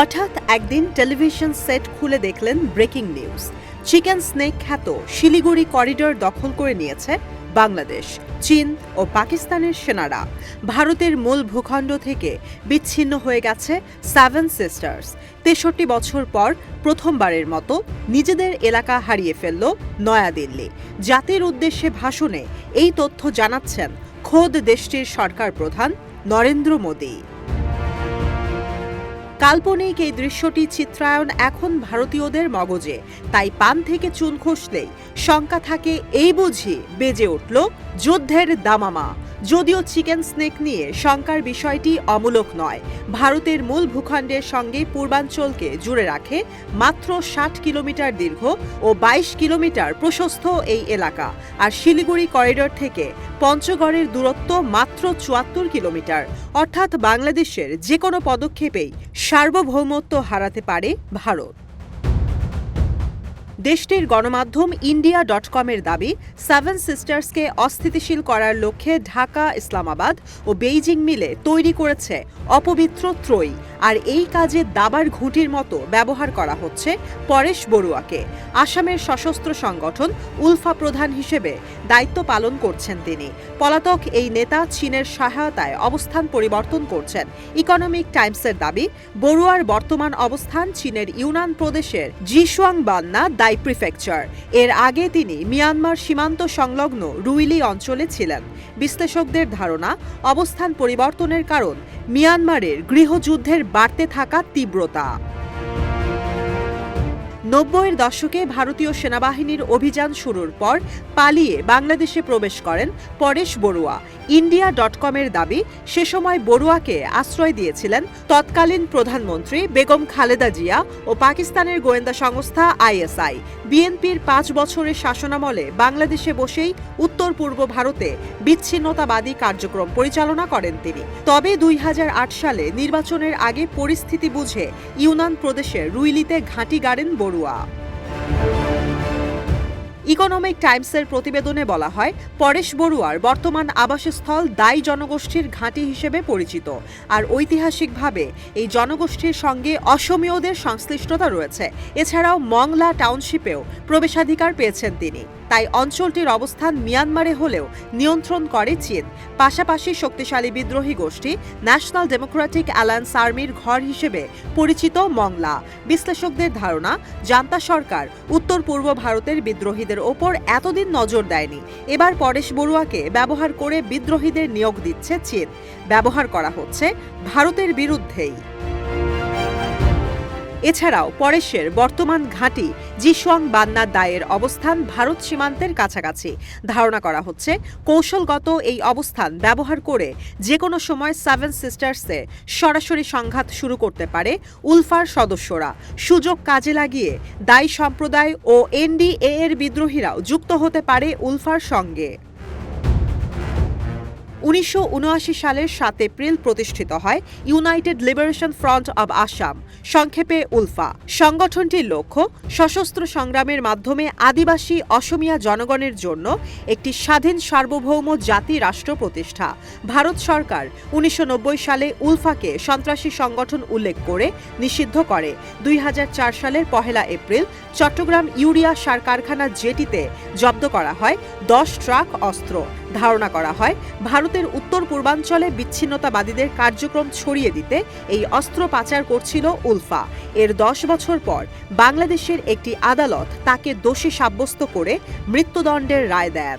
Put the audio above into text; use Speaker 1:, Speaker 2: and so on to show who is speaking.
Speaker 1: হঠাৎ একদিন television set খুলে দেখলেন ব্রেকিং নিউজ। চিকেন স্নেক খ্যাত শিলিগুড়ি করিডোর দখল করে নিয়েছে বাংলাদেশ, চীন ও পাকিস্তানের সেনারা। ভারতের মূল ভূখণ্ড থেকে বিচ্ছিন্ন হয়ে গেছে সেভেন সিস্টার্স তেষট্টি বছর পর প্রথমবারের মতো নিজেদের এলাকা হারিয়ে ফেলল নয়াদিল্লি। জাতির উদ্দেশ্যে ভাষণে এই তথ্য জানাচ্ছেন খোদ দেশটির সরকার প্রধান নরেন্দ্র মোদী। কাল্পনিক এই দৃশ্যটি চিত্রায়ণ এখন ভারতীয়দের মগজে। তাই পান থেকে চুন খসলেই শঙ্কা থাকে, এই বুঝি বেজে উঠল যুদ্ধের দামামা। যদিও চিকেন স্নেক নিয়ে শঙ্কার বিষয়টি অমূলক নয়, ভারতের মূল ভূখণ্ডের সঙ্গে পূর্বাঞ্চলকে জুড়ে রাখে মাত্র ষাট কিলোমিটার দীর্ঘ ও বাইশ কিলোমিটার প্রশস্ত এই এলাকা। আর শিলিগুড়ি করিডোর থেকে পঞ্চগড়ের দূরত্ব মাত্র চুয়াত্তর কিলোমিটার। অর্থাৎ বাংলাদেশের যে কোনো পদক্ষেপেই সার্বভৌমত্ব হারাতে পারে ভারত। দেশটির গণমাধ্যম ইন্ডিয়া ডট কমের দাবি, সেভেন সিস্টার্সকে অস্থিতিশীল করার লক্ষ্যে ঢাকা, ইসলামাবাদ ও বেইজিং মিলে তৈরি করেছে অপবিত্র ত্রয়ী। আর এই কাজে দাবার ঘুঁটির মতো ব্যবহার করা হচ্ছে পরেশ বড়ুয়াকে। আসামের সশস্ত্র সংগঠন উলফা প্রধান হিসেবে দায়িত্ব পালন করছেন তিনি। পলাতক এই নেতা চীনের সহায়তায় অবস্থান পরিবর্তন করছেন। ইকোনমিক টাইমসের দাবি, বড়ুয়ার বর্তমান অবস্থান চীনের ইউনান প্রদেশের জিশুয়াং বান্না দাই প্রিফেকচার। এর আগে তিনি মিয়ানমার সীমান্ত সংলগ্ন রুইলি অঞ্চলে ছিলেন। বিশ্লেষকদের ধারণা, অবস্থান পরিবর্তনের কারণ মিয়ানমারের গৃহযুদ্ধের বাড়তে থাকা তীব্রতা। নব্বইয়ের দশকে ভারতীয় সেনাবাহিনীর অভিযান শুরুর পর পালিয়ে বাংলাদেশে প্রবেশ করেন পরেশ বড়ুয়া। ইন্ডিয়া ডট কমের দাবি, সে সময় বড়ুয়াকে আশ্রয় দিয়েছিলেন তৎকালীন প্রধানমন্ত্রী বেগম খালেদা জিয়া ও পাকিস্তানের গোয়েন্দা সংস্থা আইএসআই। বিএনপির পাঁচ বছরের শাসনামলে বাংলাদেশে বসেই উত্তর পূর্ব ভারতে বিচ্ছিন্নতাবাদী কার্যক্রম পরিচালনা করেন তিনি। তবে দুই হাজার আট সালে নির্বাচনের আগে পরিস্থিতি বুঝে ইউনান প্রদেশের রুইলিতে ঘাঁটি গাড়েন বড়ুয়া ইকোনমিক টাইমসের প্রতিবেদনে বলা হয়, পরেশ বড়ুয়ার বর্তমান আবাসস্থল দায়ী জনগোষ্ঠীর ঘাঁটি হিসেবে পরিচিত। আর ঐতিহাসিকভাবে এই জনগোষ্ঠীর সঙ্গে অসমীয়দের সংশ্লিষ্টতা রয়েছে। এছাড়াও মংলা টাউনশিপেও প্রবেশাধিকার পেয়েছেন তিনি। তাই অঞ্চলটির অবস্থান মিয়ানমারে হলেও নিয়ন্ত্রণ করে চীন। পাশাপাশি শক্তিশালী বিদ্রোহী গোষ্ঠী ন্যাশনাল ডেমোক্রেটিক অ্যালায়েন্স আর্মির ঘর হিসেবে পরিচিত মংলা। বিশ্লেষকদের ধারণা, জান্তা সরকার উত্তর পূর্ব ভারতের বিদ্রোহীদের ওপর এতদিন নজর দেয়নি। এবার পরেশ বড়ুয়াকে ব্যবহার করে বিদ্রোহীদের নিয়োগ দিচ্ছে চীন। ব্যবহার করা হচ্ছে ভারতের বিরুদ্ধেই। এছাড়াও পরেশের বর্তমান ঘাঁটি জিসং বান্না দায়ের অবস্থান ভারত সীমান্তের কাছাকাছি। ধারণা করা হচ্ছে, কৌশলগত এই অবস্থান ব্যবহার করে যে কোনো সময় সেভেন সিস্টার্সে সরাসরি সংঘাত শুরু করতে পারে উলফার সদস্যরা। সুযোগ কাজে লাগিয়ে দায়ী সম্প্রদায় ও এনডিএ এর বিদ্রোহীরাও যুক্ত হতে পারে উলফার সঙ্গে। উনিশশো সালের সাত এপ্রিল প্রতিষ্ঠিত হয় United Liberation Front of Assam, সংক্ষেপে উলফা। সংগঠনটির লক্ষ্য সশস্ত্র সংগ্রামের মাধ্যমে আদিবাসী অসমিয়া জনগণের জন্য একটি স্বাধীন সার্বভৌম জাতি রাষ্ট্র প্রতিষ্ঠা। ভারত সরকার উনিশশো নব্বই সালে উলফাকে সন্ত্রাসী সংগঠন উল্লেখ করে নিষিদ্ধ করে। দুই হাজার চার সালের পহেলা এপ্রিল চট্টগ্রাম ইউরিয়া সার কারখানা জেটিতে জব্দ করা হয় দশ ট্রাক অস্ত্র। ধারণা করা হয় ভারতের উত্তর পূর্বাঞ্চলে বিচ্ছিন্নতাবাদীদের কার্যক্রম ছড়িয়ে দিতে এই অস্ত্র পাচার করছিল উলফা। এর দশ বছর পর বাংলাদেশের একটি আদালত তাকে দোষী সাব্যস্ত করে মৃত্যুদণ্ডের রায় দেন।